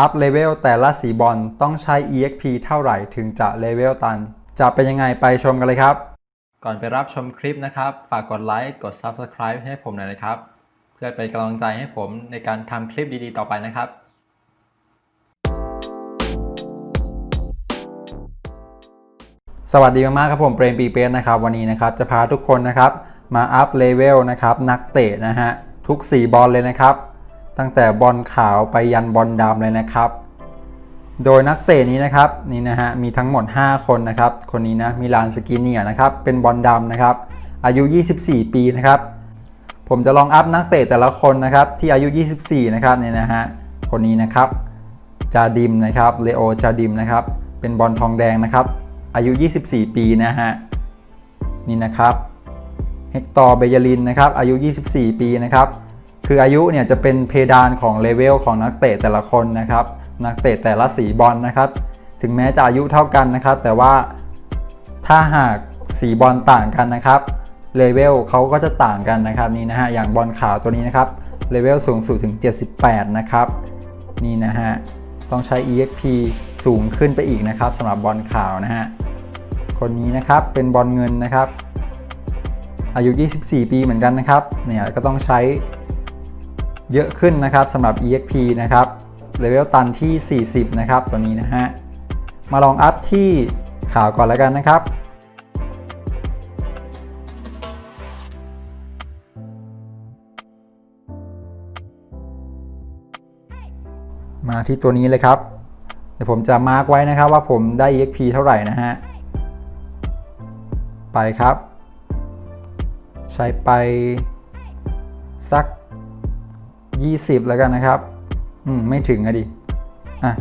อัพเลเวลแต่ละสีบอลต้องใช้ EXP เท่าไหร่ถึงจะเลเวลตัน จะเป็นยังไงไปชมกันเลยครับ ก่อนไปรับชมคลิปนะครับ ฝากกดไลค์กด Subscribe ให้ผมหน่อยนะครับ เพื่อเป็นกำลังใจให้ผมในการทำคลิปดีๆ ต่อไปนะครับสวัสดีมากๆครับผมเปรมปีเปสนะครับวันนี้นะครับจะพาทุกคนนะครับมาอัพเลเวลนะครับนักเตะนะฮะทุก 4 บอลเลยนะครับ ตั้งแต่บอลขาวไปยันบอลดำเลยนะครับ โดยนักเตะนี้นะครับนี่นะฮะมีทั้งหมด 5 คนนะครับ คนนี้นะมิลานสกินเนียนะครับเป็นบอลดำนะครับ อายุ 24 ปีนะครับ ผมจะลองอัพนักเตะแต่ละคนนะครับที่อายุ 24 นะครับเนี่ยนะฮะคนนี้นะครับจาดิมนะครับเลโอจาดิมนะครับเป็นบอลทองแดงนะครับ อายุ 24 ปีนะฮะนี่นะครับเฮกตอร์เบยลินนะครับอายุ 24 ปีนะครับ คืออายุเนี่ยจะเป็นเพดานของเลเวลของนักเตะแต่ละคนนะครับ นักเตะแต่ละสีบอลนะครับ ถึงแม้จะอายุเท่ากันนะครับ แต่ว่าถ้าหากสีบอลต่างกันนะครับเลเวลเขาก็จะต่างกันนะครับนี่นะฮะอย่างบอลขาวตัวนี้นะครับเลเวลสูงสุดถึง 78 นะครับนี่นะฮะต้องใช้ EXP สูงขึ้นไปอีกนะครับสำหรับบอลขาวนะฮะคนนี้นะครับเป็นบอลเงินนะครับ อายุ 24 ปีเหมือนกันนะครับเนี่ยก็ต้องใช้ เยอะขึ้นนะครับสำหรับ EXP นะครับเลเวลตันที่ 40 นะครับ ตัวนี้นะฮะ มาลองอัพที่ขาวก่อนแล้วกันนะครับ มาที่ตัวนี้เลยครับ เดี๋ยวผมจะมาร์กไว้นะครับว่าผมได้ EXP เท่าไหร่นะฮะ ไปครับ ใช้ไปสัก 20 แล้วกันนะครับ อืม ไม่ถึงอะดิ อะ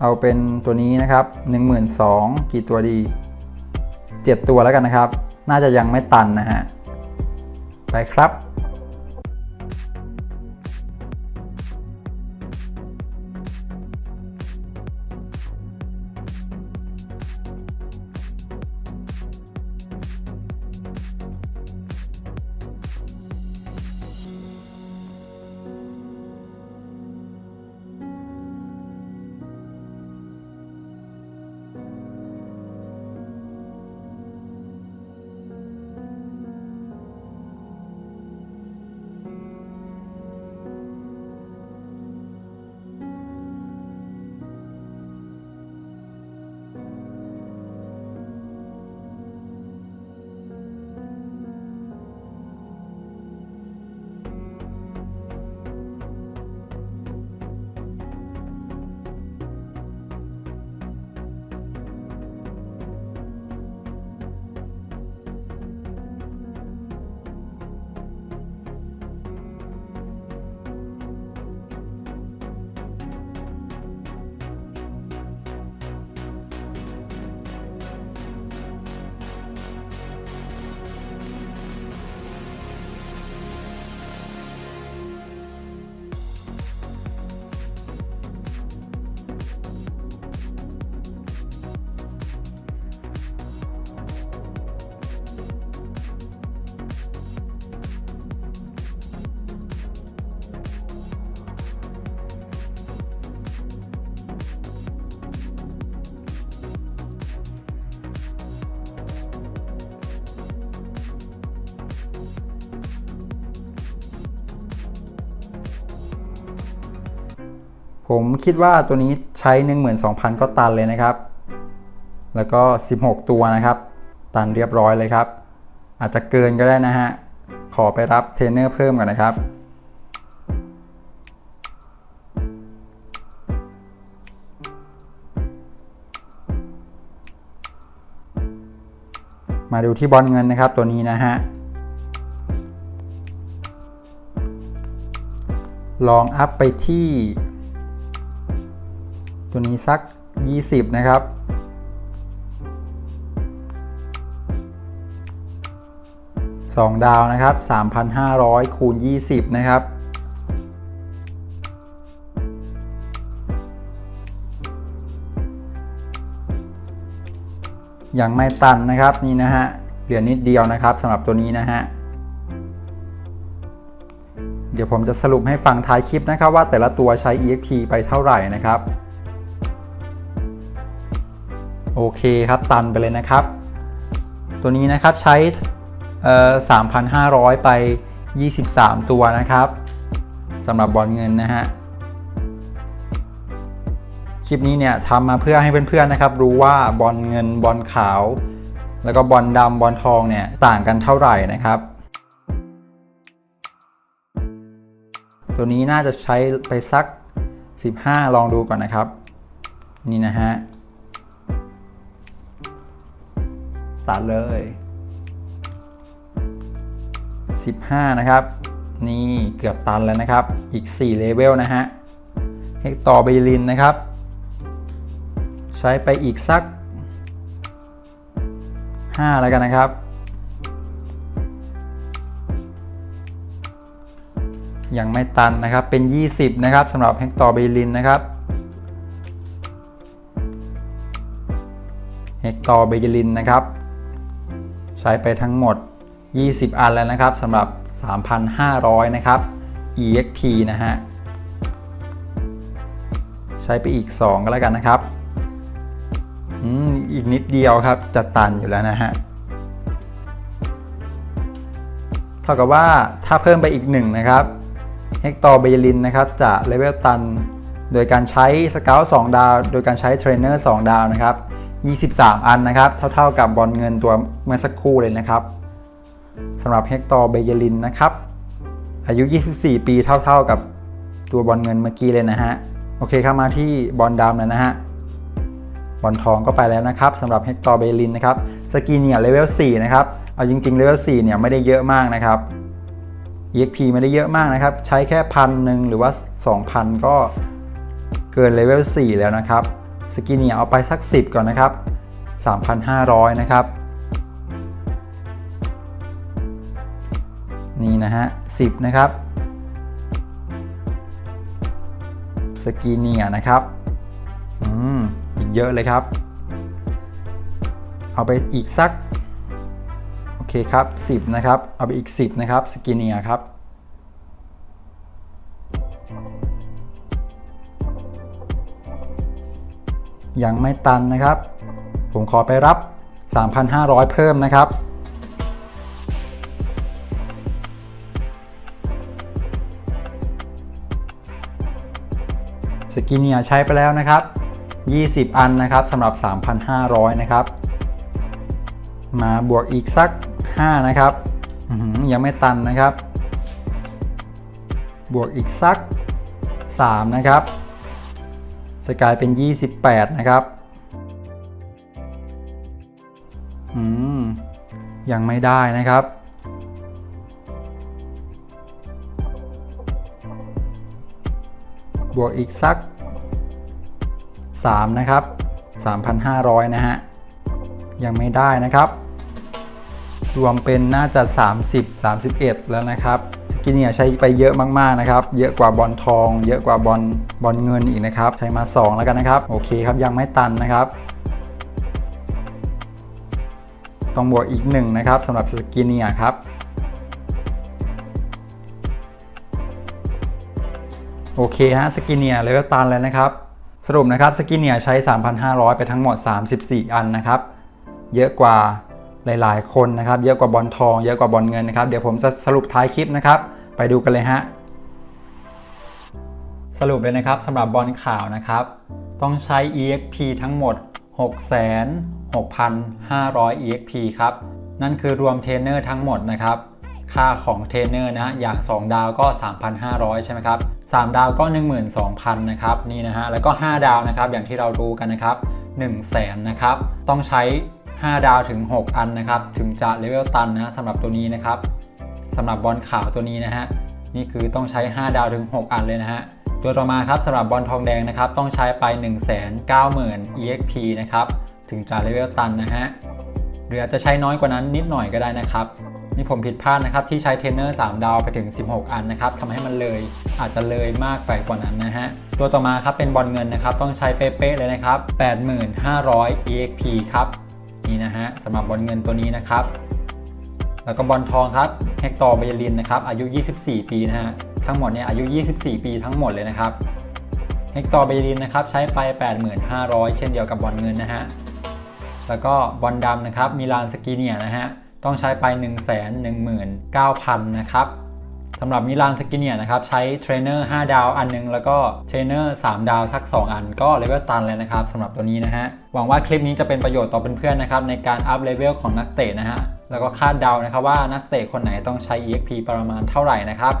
เอาเป็นตัวนี้นะครับ 12,000 กี่ตัวดี 7 ตัวแล้วกันนะครับ น่าจะยังไม่ตันนะฮะ ไปครับ ผมคิดว่าตัวนี้ใช้ 12,000 ก็ตันเลยนะครับ แล้วก็ 16 ตัวนะครับ ตันเรียบร้อยเลยครับ อาจจะเกินก็ได้นะฮะ ขอไปรับเทรนเนอร์เพิ่มก่อนนะครับ มาดูที่บอลเงินนะครับตัวนี้นะฮะ ลองอัพไปที่ ตัวนี้สัก 20 นะครับ 2 ดาวนะครับ 3,500 คูณ 20 นะครับ ยังไม่ตันนะครับนี่นะฮะ เหลือนิดเดียวนะครับสำหรับตัวนี้นะฮะเดี๋ยวผมจะสรุปให้ฟังท้ายคลิปนะครับว่าแต่ละตัวใช้ EXP ไปเท่าไหร่นะครับ โอเคครับตันไปเลยนะครับ ตัวนี้นะครับใช้3,500 ไป 23 ตัวนะครับสำหรับบอลเงินนะฮะคลิปนี้เนี่ยทำมาเพื่อให้เพื่อนๆนะครับ รู้ว่าบอลเงินบอลขาว แล้วก็บอลดำบอลทองเนี่ยต่างกันเท่าไหร่นะครับ ตัวนี้น่าจะใช้ไปสัก 15 ลองดูก่อนนะครับ นี่นะฮะ ตัดเลย 15 นะครับ นี่เกือบตันแล้วนะครับ อีก 4 เลเวลนะฮะเฮกต่อเบลินนะครับ ใช้ไปอีกสัก 5 แล้วกันนะครับยังไม่ตันนะครับ เป็น 20 นะครับสำหรับเฮกตอร์เบลินนะครับเฮกตอร์เบลินนะครับ ใช้ไปทั้งหมด 20 อันแล้วนะครับสำหรับ 3,500 นะครับ EXP นะฮะ ใช้ไปอีก 2 ก็แล้วกันนะครับอืมอีกนิดเดียวครับ จะตันอยู่แล้วนะฮะ เท่ากับว่าถ้าเพิ่มไปอีก 1 นะครับเฮกตอร์เบลินนะครับจะเลเวลตัน โดยการใช้สเกล2ดาว โดยการใช้เทรนเนอร์2ดาวนะครับ 23 อันนะครับ เท่าๆกับบอลเงินตัวเมื่อสักครู่เลยนะครับสำหรับเฮกตอร์เบเยลินนะครับ อายุ 24 ปีเท่าๆกับตัวบอลเงินเมื่อกี้เลยนะฮะ โอเคครับมาที่บอลดำแล้วนะฮะ บอลทองก็ไปแล้วนะครับสำหรับเฮกตอร์เบลินนะครับ สกีเนียเลเวล 4 นะครับ เอาจริงๆเลเวล 4 เนี่ยไม่ได้เยอะมากนะครับ EXP ไม่ได้เยอะมากนะครับ ใช้แค่พันหนึ่งหรือว่า 2,000 ก็เกินเลเวล 4 แล้วนะครับ สกินเนียเอาไปสัก 10 ก่อนนะครับ 3,500 นะครับ นี่นะฮะ 10 นะครับสกินเนียนะครับอืมอีกเยอะเลยครับ เอาไปอีกสัก โอเคครับ 10 นะครับ เอาไปอีก 10 นะครับ สกินเนียครับ ยังไม่ตันนะครับ ผมขอไปรับ 3,500 เพิ่มนะครับ สกินเนียใช้ไปแล้วนะครับ 20 อันนะครับสำหรับ 3,500 นะครับ มาบวกอีกสัก 5 นะครับยังไม่ตันนะครับ บวกอีกสัก 3 นะครับ จะกลายเป็น 28 นะครับอืมยังไม่ได้นะครับ บวกอีกสัก 3 นะครับ 3,500 นะฮะ ยังไม่ได้นะครับ รวมเป็นน่าจะ 30 31 แล้วนะครับ กินเนี่ยใช้ไปเยอะมากๆนะครับ เยอะกว่าบอลทอง เยอะกว่าบอลบอลเงินอีกนะครับ ใช้มา 2 แล้วกันนะครับ โอเคครับยังไม่ตันนะครับ ต้องบวกอีก1นะครับสำหรับสกินเนี่ยครับโอเคฮะสกินเนียเลเวลตันแล้วนะครับ สรุปนะครับสกินเนียใช้ 3,500 ไปทั้งหมด 34 อันนะครับ เยอะกว่า หลายๆ คนนะครับ เยอะกว่าบอลทอง เยอะกว่าบอลเงินนะครับ เดี๋ยวผมจะสรุปท้ายคลิปนะครับ ไปดูกันเลยฮะ สรุปเลยนะครับสำหรับบอลข่าวนะครับ ต้องใช้ EXP ทั้งหมด 6,6,500 EXP ครับ นั่นคือรวมเทรนเนอร์ทั้งหมดนะครับ ค่าของเทรนเนอร์นะอย่าง 2 ดาวก็ 3,500 ใช่ไหมครับ 3 ดาวก็ 12,000 นะครับ นี่นะฮะ แล้วก็ 5 ดาวนะครับ อย่างที่เรารู้กันนะครับ1 0 0 0 0แสนนะครับ ต้องใช้ 5 ดาวถึง 6 อันนะครับ ถึงจะเลเวลตันนะสำหรับตัวนี้นะครับสำหรับบอลขาวตัวนี้นะฮะนี่คือต้องใช้ 5 ดาวถึง 6 อันเลยนะฮะตัวต่อมาครับสำหรับบอลทองแดงนะครับต้องใช้ไป 190,000 EXP นะครับถึงจะเลเวลตันนะฮะหรืออาจจะใช้น้อยกว่านั้นนิดหน่อยก็ได้นะครับนี่ผมผิดพลาดนะครับที่ใช้เทรนเนอร์ 3 ดาวไปถึง 16 อันนะครับทำให้มันเลยอาจจะเลยมากไปกว่านั้นนะฮะตัวต่อมาครับเป็นบอลเงินนะครับต้องใช้เป๊ะๆเลยนะครับ 85,000 EXP ครับ นี่นะฮะสำหรับบอลเงินตัวนี้นะครับ แล้วก็บอลทองครับเฮกตอร์เบยลินนะครับอายุ 24 ปีนะฮะทั้งหมดเนี่ยอายุ 24 ปีทั้งหมดเลยนะครับเฮกตอร์เบรินนะครับใช้ไป 8,500 เช่นเดียวกับบอลเงินนะฮะแล้วก็บอลดำนะครับมิลานสกีเนียนะฮะต้องใช้ไป 1 1 9 0 0 0 นะครับ สำหรับมิลานสกิเนียนะครับ ใช้เทรนเนอร์5ดาวอันนึง แล้วก็เทรนเนอร์3ดาวสัก 2 อันก็เลเวลตันเลยนะครับสำหรับตัวนี้นะฮะ หวังว่าคลิปนี้จะเป็นประโยชน์ต่อเพื่อนๆนะครับในการอัพเลเวลของนักเตะนะฮะ แล้วก็คาดเดานะครับว่านักเตะคนไหนต้องใช้ EXP ประมาณเท่าไหร่นะครับ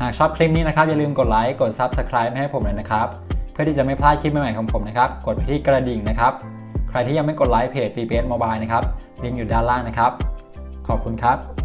หากชอบคลิปนี้นะครับอย่าลืมกดไลค์กด Subscribe ให้ผมเลยนะครับเพื่อที่จะไม่พลาดคลิปใหม่ๆของผมนะครับกดไปที่กระดิ่งนะครับใครที่ยังไม่กดไลค์เพจ PPS Mobile นะครับลิงก์อยู่ด้านล่างนะครับขอบคุณครับ